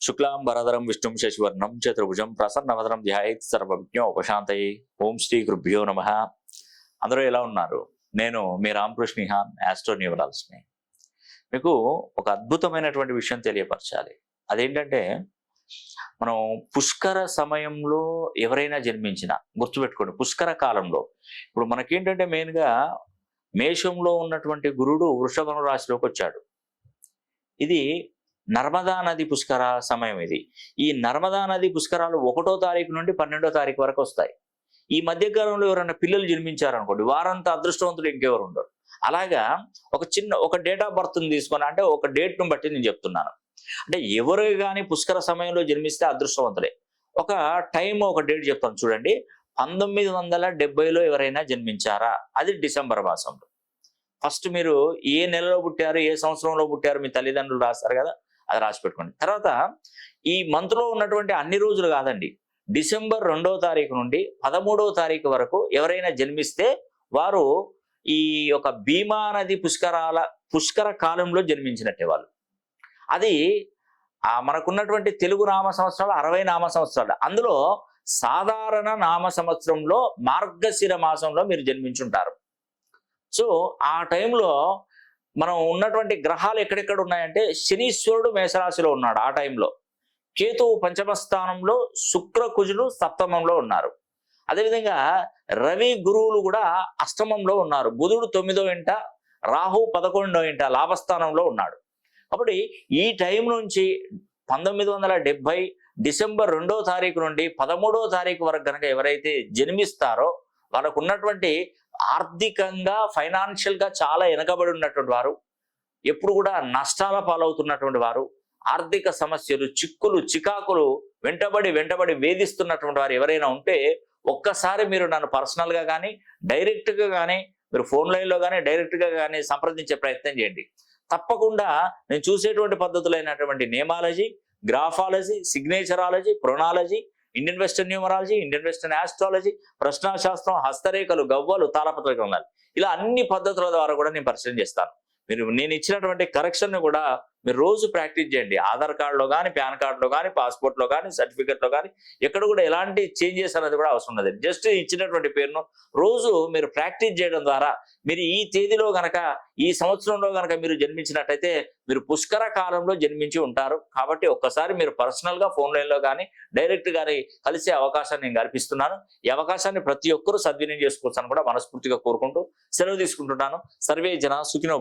శుక్లాంబరధరం విష్ణుం శశివర్ణం చతుర్భుజం ప్రసన్నవదనం ధ్యాయత్ సర్వజ్ఞ ఉపశాంతయే. ఓం శ్రీ గురుభ్యో నమ. అందరూ ఎలా ఉన్నారు? నేను మీ రామకృష్ణ హాన్ మీకు ఒక అద్భుతమైనటువంటి విషయం తెలియపరచాలి. అదేంటంటే మనం పుష్కర సమయంలో ఎవరైనా జన్మించిన గుర్తుపెట్టుకోండి పుష్కర కాలంలో. ఇప్పుడు మనకేంటంటే మెయిన్గా మేషంలో ఉన్నటువంటి గురుడు వృషభం రాశిలోకి వచ్చాడు. ఇది నర్మదా నది పుష్కర సమయం ఇది. ఈ నర్మదా నది పుష్కరాలు ఒకటో తారీఖు నుండి పన్నెండో తారీఖు వరకు వస్తాయి. ఈ మధ్యకాలంలో ఎవరైనా పిల్లలు జన్మించారనుకోండి వారంతా అదృష్టవంతులు ఇంకెవరు ఉండరు. అలాగా ఒక చిన్న ఒక డేట్ ఆఫ్ బర్త్ని తీసుకొని అంటే ఒక డేట్ను బట్టి నేను చెప్తున్నాను. అంటే ఎవరు కానీ పుష్కర సమయంలో జన్మిస్తే అదృష్టవంతులే. ఒక టైం ఒక డేట్ చెప్తాను చూడండి. పంతొమ్మిది వందల డెబ్బైలో ఎవరైనా జన్మించారా? అది డిసెంబర్ మాసంలో. ఫస్ట్ మీరు ఏ నెలలో పుట్టారు ఏ సంవత్సరంలో పుట్టారు మీ తల్లిదండ్రులు రాస్తారు కదా? అది రాసి పెట్టుకోండి. తర్వాత ఈ మంత్లో ఉన్నటువంటి అన్ని రోజులు కాదండి. డిసెంబర్ రెండవ తారీఖు నుండి పదమూడవ తారీఖు వరకు ఎవరైనా జన్మిస్తే వారు ఈ యొక్క భీమా నది పుష్కరాల పుష్కర కాలంలో జన్మించినట్టే వాళ్ళు. అది మనకున్నటువంటి తెలుగు నామ సంవత్సరాలు అరవై నామ సంవత్సరాలు. అందులో సాధారణ నామ సంవత్సరంలో మార్గశిర మాసంలో మీరు జన్మించుంటారు. సో ఆ టైంలో మనం ఉన్నటువంటి గ్రహాలు ఎక్కడెక్కడ ఉన్నాయంటే శనీశ్వరుడు మేషరాశిలో ఉన్నాడు ఆ టైంలో కేతువు పంచమ స్థానంలో శుక్ర కుజులు సప్తమంలో ఉన్నారు. అదేవిధంగా రవి గురువులు కూడా అష్టమంలో ఉన్నారు. బుధుడు తొమ్మిదో ఇంట రాహు పదకొండో ఇంట లాభస్థానంలో ఉన్నాడు. కాబట్టి ఈ టైం నుంచి పంతొమ్మిది వందల డెబ్బై డిసెంబర్ రెండో తారీఖు నుండి పదమూడో తారీఖు వరకు కనుక ఎవరైతే జన్మిస్తారో వాళ్ళకు ఉన్నటువంటి ఆర్థికంగా ఫైనాన్షియల్గా చాలా వెనకబడి ఉన్నటువంటి వారు ఎప్పుడు కూడా నష్టాల పాలవుతున్నటువంటి వారు ఆర్థిక సమస్యలు చిక్కులు చికాకులు వెంటబడి వెంటబడి వేధిస్తున్నటువంటి వారు ఎవరైనా ఉంటే ఒక్కసారి మీరు నన్ను పర్సనల్గా కానీ డైరెక్ట్గా కానీ మీరు ఫోన్ లైన్లో కానీ డైరెక్ట్గా కానీ సంప్రదించే ప్రయత్నం చేయండి. తప్పకుండా నేను చూసేటువంటి పద్ధతులైనటువంటి namology graphology signaturology pronology Indian western numerology Indian western astrology ప్రశ్నాశాస్త్రం హస్తరేఖలు గవ్వలు తాళపత్రికలు ఇలా అన్ని పద్ధతుల ద్వారా కూడా నేను పరిశీలన చేస్తాను. మీరు నేను ఇచ్చినటువంటి కరెక్షన్ను కూడా మీరు రోజు ప్రాక్టీస్ చేయండి. ఆధార్ కార్డులో కానీ పాన్ కార్డులో కానీ పాస్పోర్ట్లో కానీ సర్టిఫికెట్లో కానీ ఎక్కడ కూడా ఎలాంటి చేంజెస్ అనేది కూడా అవసరం ఉండదు. జస్ట్ ఇచ్చినటువంటి పేరును రోజు మీరు ప్రాక్టీస్ చేయడం ద్వారా మీరు ఈ తేదీలో గనక ఈ సంవత్సరంలో గనక మీరు జన్మించినట్టయితే మీరు పుష్కర కాలంలో జన్మించి ఉంటారు. కాబట్టి ఒక్కసారి మీరు పర్సనల్గా ఫోన్ లైన్లో కానీ డైరెక్ట్ కానీ కలిసే అవకాశాన్ని నేను కల్పిస్తున్నాను. ఈ అవకాశాన్ని ప్రతి ఒక్కరూ సద్వినియోగం చేసుకోవచ్చని కూడా మనస్ఫూర్తిగా కోరుకుంటూ సెలవు తీసుకుంటున్నాను. సర్వే జన సుఖినో